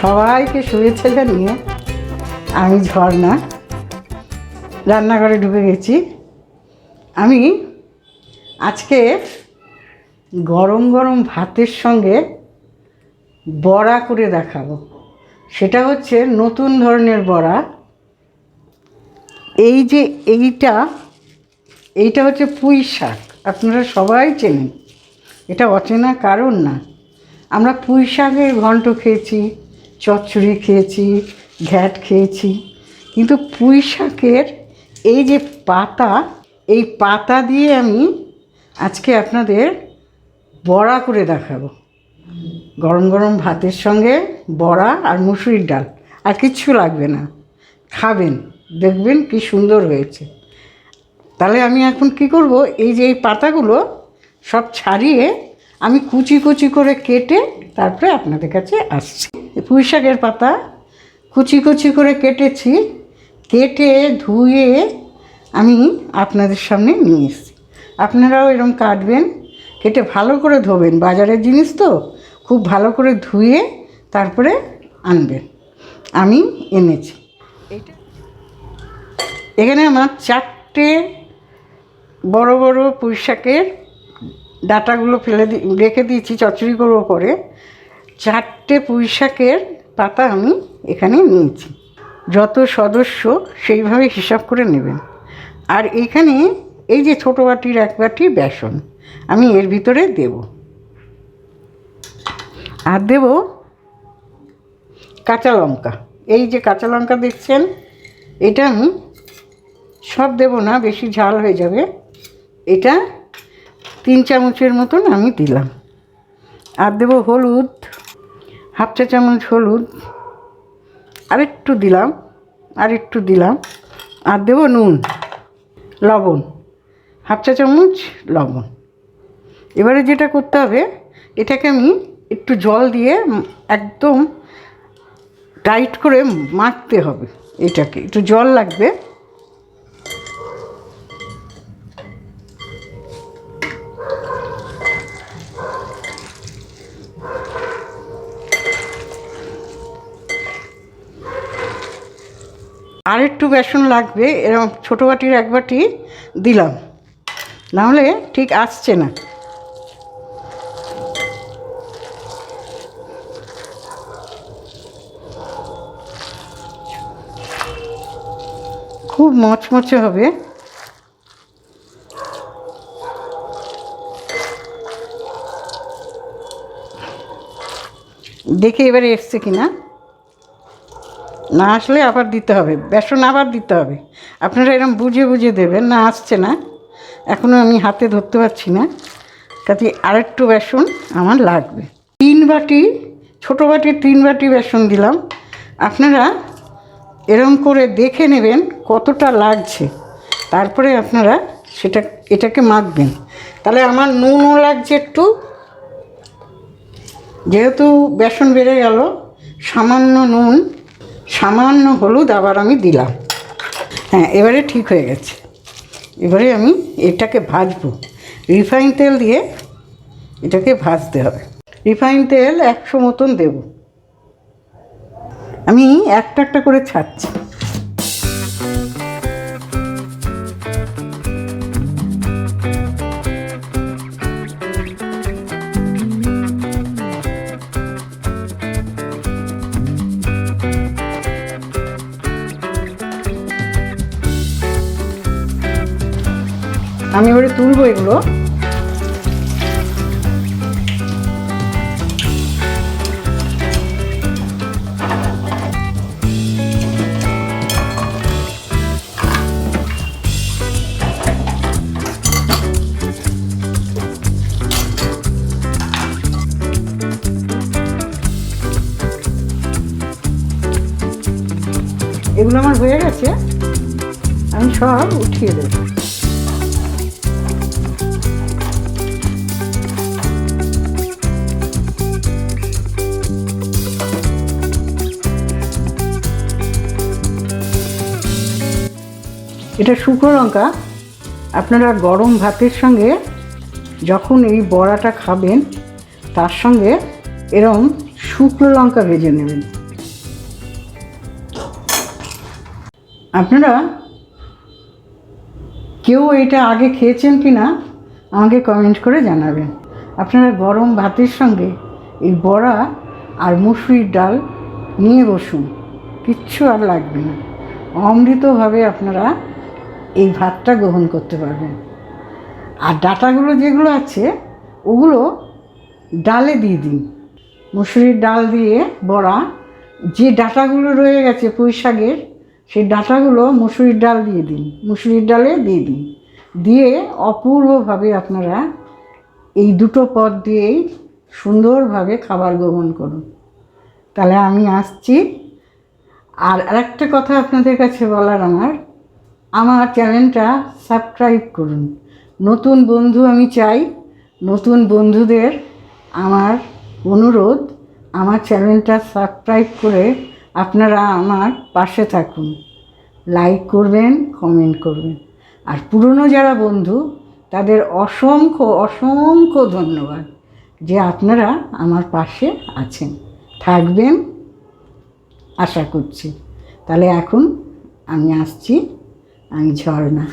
সবাইকে শুভেচ্ছা জানিয়ে আমি ঝর্ণা রান্নাঘরে ঢুকে গেছি। আমি আজকে গরম গরম ভাতের সঙ্গে বড়া করে দেখাবো। সেটা হচ্ছে নতুন ধরনের বড়া। এই যে এইটা এইটা হচ্ছে পুঁই শাক। আপনারা সবাই চেনেন। এটা অচেনা কারণ না। আমরা পুঁই শাকের ঘন্ট খেয়েছি। চচ্চড়ি খেয়েছি, ঘ্যাট খেয়েছি। কিন্তু পুঁই শাকের এই যে পাতা, এই পাতা দিয়ে আমি আজকে আপনাদের বড়া করে দেখাবো। গরম গরম ভাতের সঙ্গে বড়া আর মুসুরির ডাল। আর কিচ্ছু লাগবে না। খাবেন, দেখবেন কি সুন্দর হয়েছে। তাহলে আমি এখন কি করব? এই যে এই পাতাগুলো সব ছাড়িয়ে আমি কুচি কুচি করে কেটে তারপরে আপনাদের কাছে আসছি। পুঁই শাকের পাতা কুচি কুচি করে কেটেছি, কেটে ধুয়ে আমি আপনাদের সামনে নিয়ে এসেছি। আপনারাও এরকম কাটবেন, কেটে ভালো করে ধোবেন। বাজারের জিনিস তো, খুব ভালো করে ধুয়ে তারপরে আনবেন। আমি এনেছি। এখানে আমার চারটে বড় বড় পুঁই শাকের ডাটাগুলো ফেলে দি, রেখে দিয়েছি চচ্চড়ি করব পরে চারটে পুঁই শাকের পাতা আমি এখানে নিয়েছি। যত সদস্য সেইভাবে হিসাব করে নেবেন। আর এখানে এই যে ছোটো বাটির এক বাটি বেসন, আমি এর ভিতরে দেব। আর দেব কাঁচা লঙ্কা। এই যে কাঁচা লঙ্কা দেখছেন, এটা আমি সব দেব না, বেশি ঝাল হয়ে যাবে। এটা তিন চামচের মতন আমি দিলাম। আর দেবো হলুদ হাফ চা চামচ হলুদ, আর একটু দিলাম, আর একটু দিলাম, আর দেবো নুন, লবণ, হাফ চা চামচ লবণ। এবারে যেটা করতে হবে, এটাকে আমি একটু জল দিয়ে একদম টাইট করে মাখতে হবে এটাকে। একটু জল লাগবে আর একটু বেসন লাগবে এরকম ছোটো বাটির এক বাটি দিলাম। নাহলে ঠিক আসছে না। খুব মচমচে হবে। দেখে এবারে এসছে কিনা। না আসলে আবার দিতে হবে। বেসন আবার দিতে হবে। আপনারা এরকম বুঝে বুঝে দেবেন, না আসছে না। এখনও আমি হাতে ধরতে পারছি না। কাজে আরেকটু বেসন আমার লাগবে। তিন বাটি, ছোটো বাটির তিন বাটি বেসন দিলাম। আপনারা এরম করে দেখে নেবেন কতটা লাগছে। তারপরে আপনারা সেটা, এটাকে মাখবেন। তাহলে আমার নুনও লাগছে একটু। যেহেতু বেসন বেড়ে গেল, সামান্য নুন সামান্য হলুদ আবার আমি দিলাম। হ্যাঁ এবারে ঠিক হয়ে গেছে। এবারে আমি এটাকে ভাজবো। রিফাইন তেল দিয়ে এটাকে ভাজতে হবে। রিফাইন তেল একশো মতন দেব। আমি একটা একটা করে ছাড়ছি। আমি এবারে তুলবো এগুলো। এগুলো আমার হয়ে গেছে। আমি সব উঠিয়ে দেবো। এটা শুকনো লঙ্কা। আপনারা গরম ভাতের সঙ্গে যখন এই বড়াটা খাবেন, তার সঙ্গে এরম শুকনো লঙ্কা ভেজে নেবেন। আপনারা কেউ এটা আগে খেয়েছেন কি না আমাকে কমেন্ট করে জানাবেন। আপনারা গরম ভাতের সঙ্গে এই বড়া আর মুসুরির ডাল নিয়ে বসুন, কিচ্ছু আর লাগবে না। অমৃতভাবে আপনারা এই ভাতটা গ্রহণ করতে পারবেন আর ডাটাগুলো যেগুলো আছে, ওগুলো ডালে দিয়ে দিন। মুসুরির ডাল দিয়ে বড়া, যে ডাটাগুলো রয়ে গেছে পুঁই শাকের, সেই ডাটাগুলো মুসুরির ডাল দিয়ে দিন। মুসুরির ডালে দিয়ে দিন। দিয়ে অপূর্বভাবে আপনারা এই দুটো পদ দিয়েই সুন্দরভাবে খাবার গ্রহণ করুন। তাহলে আমি আসছি। আর আরেকটা কথা আপনাদের কাছে বলার আমার আমার চ্যানেলটা সাবস্ক্রাইব করুন। নতুন বন্ধু আমি চাই, নতুন বন্ধুদের আমার অনুরোধ, আমার চ্যানেলটা সাবস্ক্রাইব করে আপনারা আমার পাশে থাকুন। লাইক করবেন, কমেন্ট করবেন। আর পুরনো যারা বন্ধু, তাদের অসংখ্য অসংখ্য ধন্যবাদ যে আপনারা আমার পাশে আছেন। থাকবেন, আশা করছি। তাহলে এখন আমি আসছি। আমি ঝর্ণা